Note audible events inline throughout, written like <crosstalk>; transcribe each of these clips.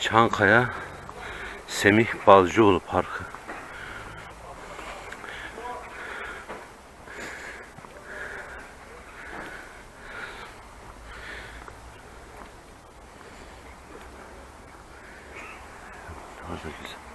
Çankaya Semih Balcıoğlu Parkı. Orada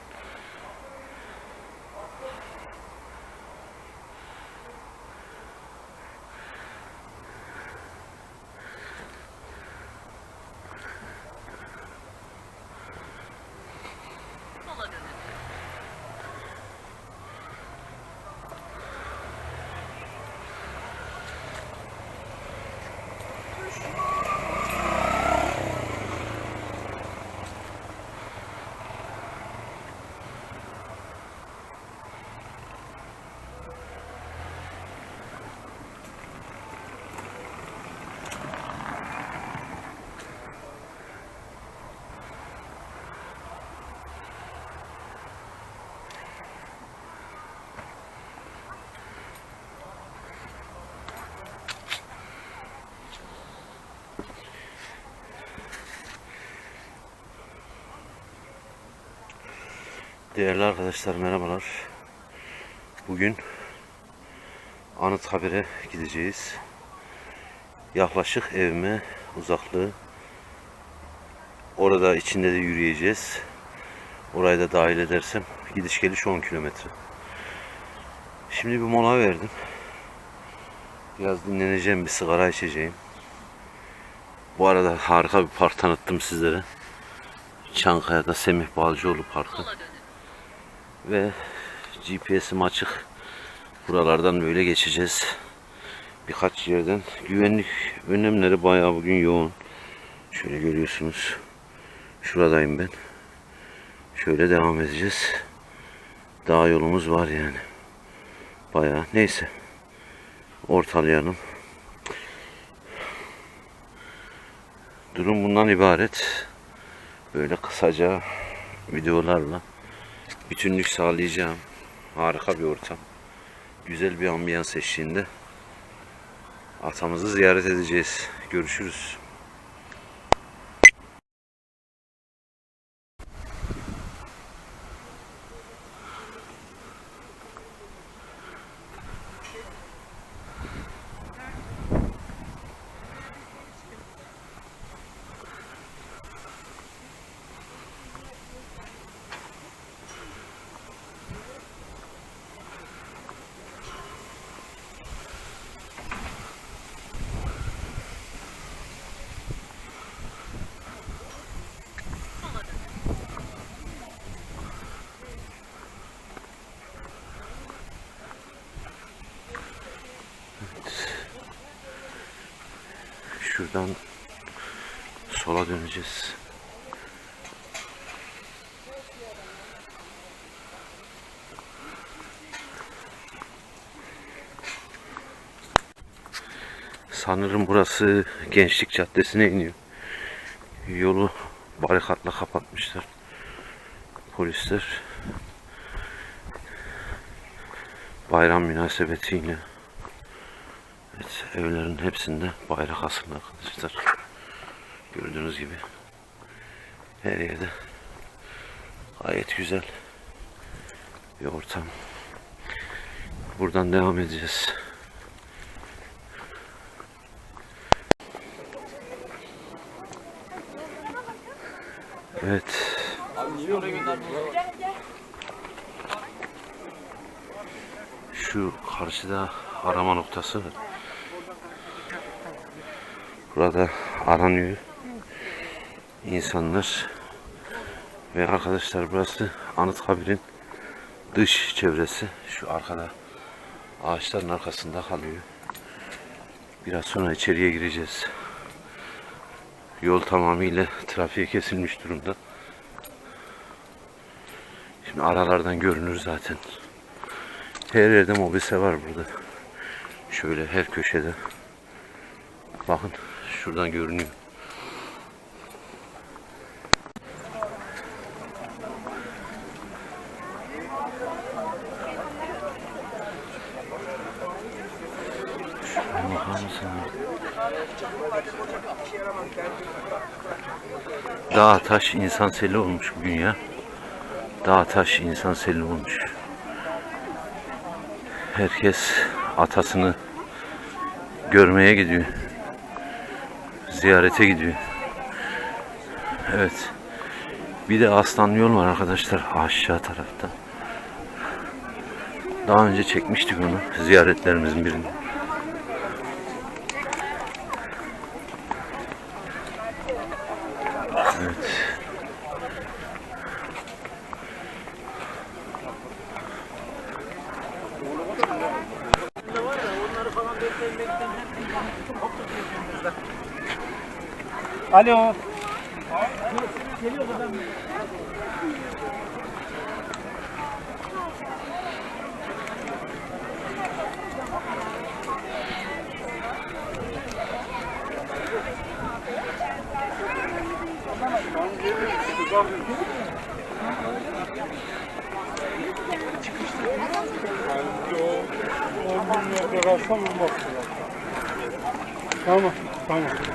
Değerli arkadaşlar merhabalar. Bugün Anıtkabir'e gideceğiz. Yaklaşık evime uzaklığı orada içinde de yürüyeceğiz. Orayı da dahil edersem gidiş geliş 10 kilometre. Şimdi bir mola verdim. Biraz dinleneceğim, bir sigara içeceğim. Bu arada harika bir park tanıttım sizlere. Çankaya'da Semih Balcıoğlu Parkı. Ve GPS'im açık. Buralardan böyle geçeceğiz. Birkaç yerden. Güvenlik önlemleri bayağı bugün yoğun. Şöyle görüyorsunuz. Şuradayım ben. Şöyle devam edeceğiz. Daha yolumuz var yani. Bayağı. Neyse. Ortalayalım. Durum bundan ibaret. Böyle kısaca videolarla bütünlük sağlayacağım. Harika bir ortam. Güzel bir ambiyans eşliğinde atamızı ziyaret edeceğiz. Görüşürüz. Şuradan sola döneceğiz. Sanırım burası Gençlik Caddesi'ne iniyor. Yolu barikatla kapatmışlar. Polisler. Bayram münasebetiyle. Evlerin hepsinde bayrak asılı arkadaşlar. Gördüğünüz gibi her yerde gayet güzel bir ortam. Buradan devam edeceğiz. Evet. Şu karşıda arama noktası. Burada aranıyor insanlar ve arkadaşlar burası Anıtkabir'in dış çevresi. Şu arkada ağaçların arkasında kalıyor. Biraz sonra içeriye gireceğiz. Yol tamamıyla trafiğe kesilmiş durumda. Şimdi aralardan görünür zaten. Her yerde mobese var burada. Şöyle her köşede. Bakın şuradan görünüyor. Dağ taş insan seli olmuş bugün ya. Dağ taş insan seli olmuş. Herkes atasını görmeye gidiyor. Ziyarete gidiyor. Evet. Bir de aslan yol var arkadaşlar aşağı tarafta. Daha önce çekmiştik onu ziyaretlerimizin birinde. Alo. Tamam, tamam.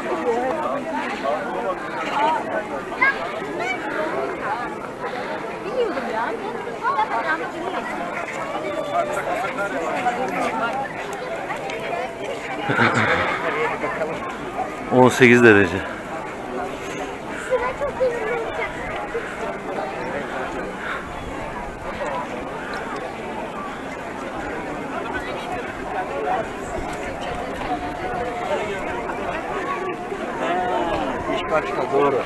18 derece. İş başka, doğru.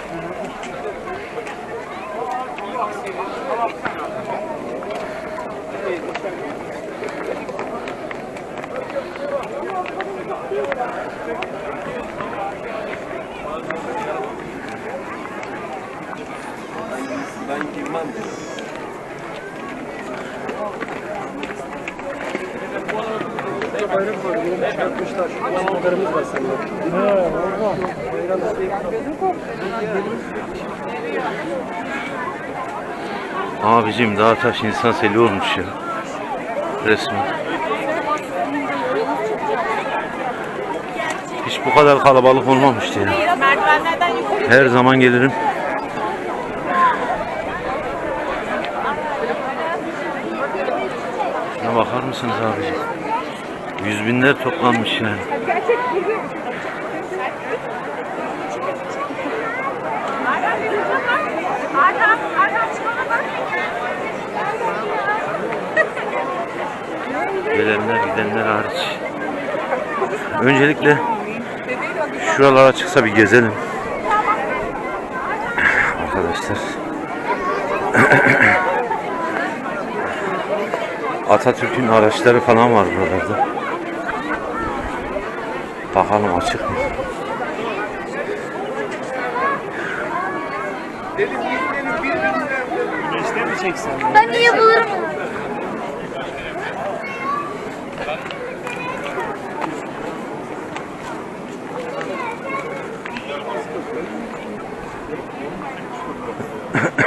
Ben girmem. Bayram var, yeni çıkartmışlar. Balıklarımız var seninle. He, orada. Bayram Abicim dağ taş insan seli olmuş ya. Resmen. Hiç bu kadar kalabalık olmamıştı ya. Her zaman gelirim. Şuna bakar mısınız abicim? Yüz binler toplanmış yani. Gelenler gidenler hariç. Öncelikle şuralara çıksa bir gezelim. <clears throat> Arkadaşlar. <clears throat> Atatürk'ün araçları falan var buralarda. Bakalım açık mı? Ben niye bulurum?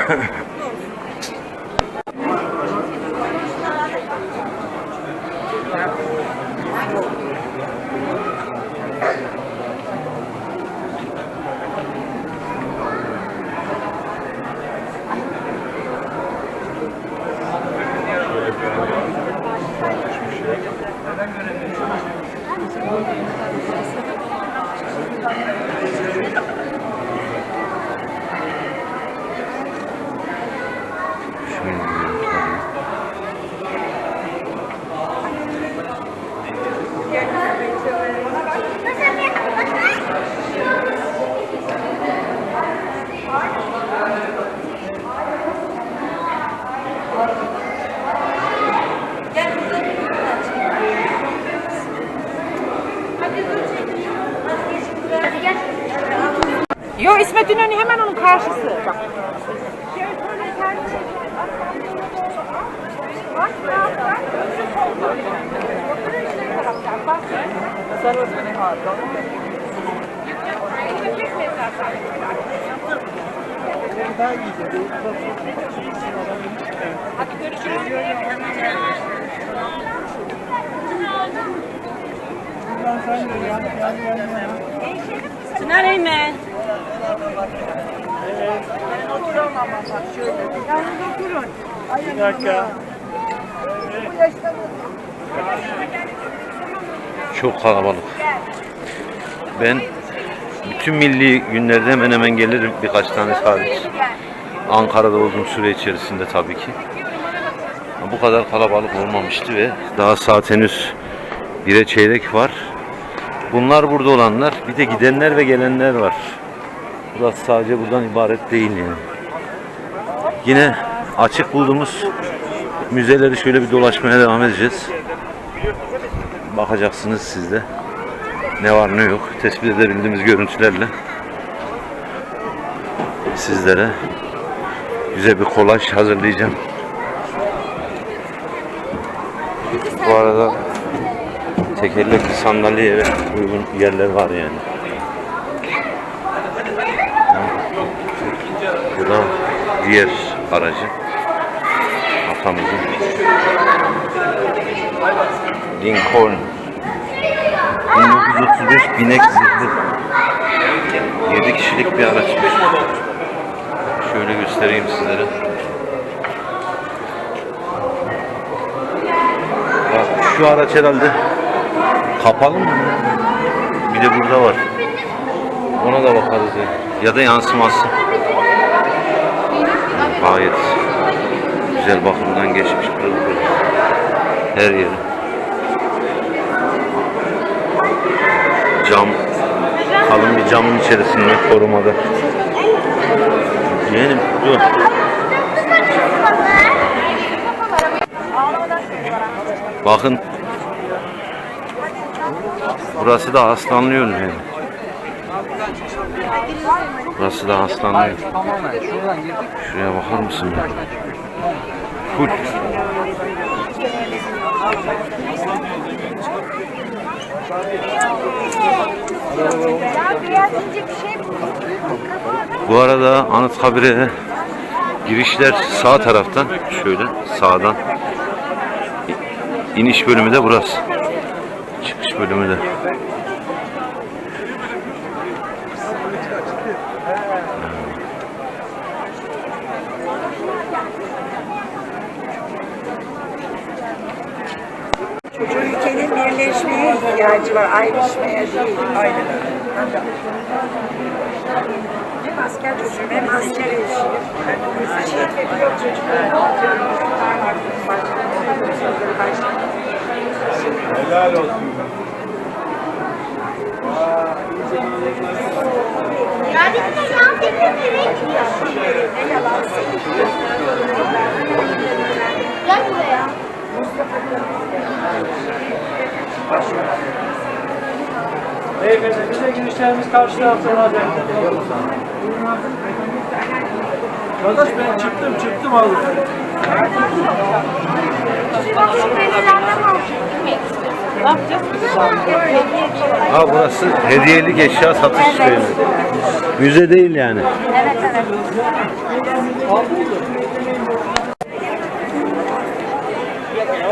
Ha <laughs> Çınar Eymen. Bir dakika. Çok kalabalık. Ben bütün milli günlerde hemen hemen gelirim birkaç tane hariç. Ankara'da olduğum süre içerisinde tabii ki. Bu kadar kalabalık olmamıştı ve daha saat henüz bire çeyrek var. Bunlar burada olanlar. Bir de gidenler ve gelenler var. Burası sadece buradan ibaret değil yani. Yine açık bulduğumuz müzeleri şöyle bir dolaşmaya devam edeceğiz. Bakacaksınız siz de. Ne var ne yok tespit edebildiğimiz görüntülerle sizlere güzel bir kolaj hazırlayacağım. Bu arada tekerlekli sandalyeye uygun yerler var yani. Bu da diğer aracı. Atamızın. Lincoln 1935 binek zırhlı 7 kişilik bir araçmış. Şöyle göstereyim sizlere. Bak şu araç herhalde kapalı mı? Bir de burada var. Ona da bakarız ya. Ya da yansıması. Gayet güzel bakımdan geçmiş pırıl. Her yeri. Cam kalın bir camın içerisinde korumada. Yeğenim dur. Bakın. Burası da aslanlı yol yani. Burası da aslanlı yol. Şuraya bakar mısın? ya? Full. Bu arada Anıtkabir'e girişler sağ taraftan şöyle sağdan iniş bölümü de burası. Çıkış bölümü de. Bu ülkenin birleşmeye ihtiyacı var, ayrışmaya değil. Aynen Hem asker çocuğum hem asker eşiyim. Şehit ve pilot çocuklarım. Helal olsun. Ya dikkat ya dikkat nereye gidiyorsun? Gel buraya. Beyefendi bize girişlerimiz karşı taraftan hadi. Kardeş ben çıktım çıktım yapacağız? Ha burası hediyelik eşya satış yeri. Müze değil yani. Evet evet.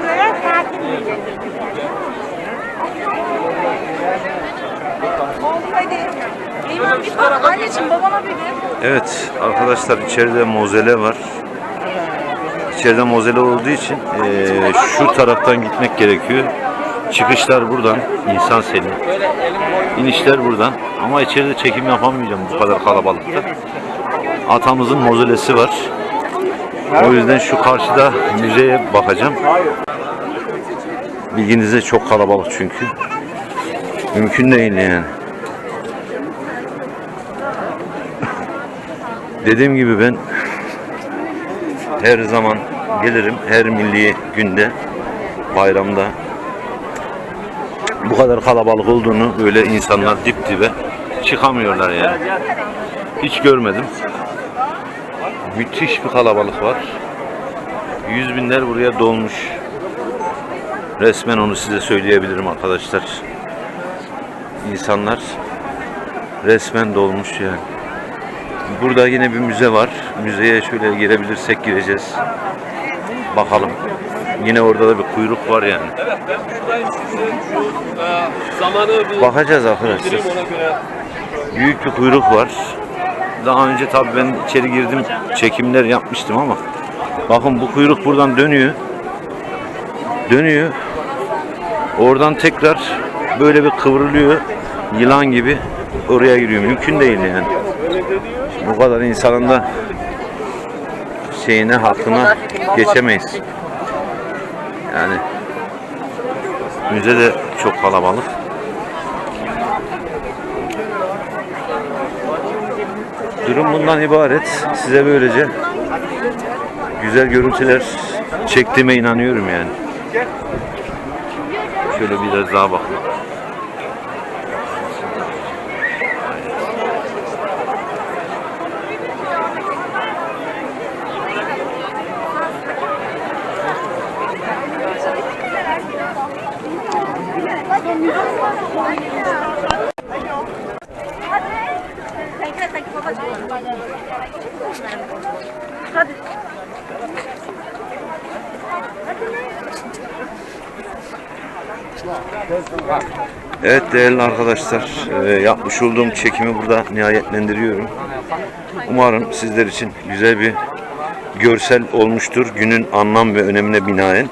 Buraya sakin Oğlum hadi. Eymen bir bak anneciğim babana bir de. Evet arkadaşlar içeride mozele var. İçeride mozele olduğu için eee, şu taraftan gitmek gerekiyor. Çıkışlar buradan. insan seli. İnişler buradan. Ama içeride çekim yapamayacağım bu kadar kalabalıkta. Atamızın mozelesi var. O yüzden şu karşıda müzeye bakacağım. Bilginize çok kalabalık çünkü. Mümkün değil yani. Dediğim gibi ben her zaman gelirim. Her milli günde, bayramda bu kadar kalabalık olduğunu böyle insanlar dip dibe çıkamıyorlar yani. Hiç görmedim. Müthiş bir kalabalık var. Yüz binler buraya dolmuş. Resmen onu size söyleyebilirim arkadaşlar. İnsanlar resmen dolmuş yani. Burada yine bir müze var. Müzeye şöyle girebilirsek gireceğiz. Bakalım. Yine orada da bir kuyruk var yani. Bakacağız arkadaşlar. Büyük bir kuyruk var. Daha önce tabii ben içeri girdim, çekimler yapmıştım ama bakın bu kuyruk buradan dönüyor. Dönüyor. Oradan tekrar böyle bir kıvrılıyor. Yılan gibi oraya giriyor. Mümkün değil yani. Bu kadar insanın da şeyine hakkına geçemeyiz. Yani müze de çok kalabalık. Durum bundan ibaret. Size böylece güzel görüntüler çektiğime inanıyorum yani. Şöyle biraz daha bakın. Evet değerli arkadaşlar, e, yapmış olduğum çekimi burada nihayetlendiriyorum. Umarım sizler için güzel bir görsel olmuştur günün anlam ve önemine binaen.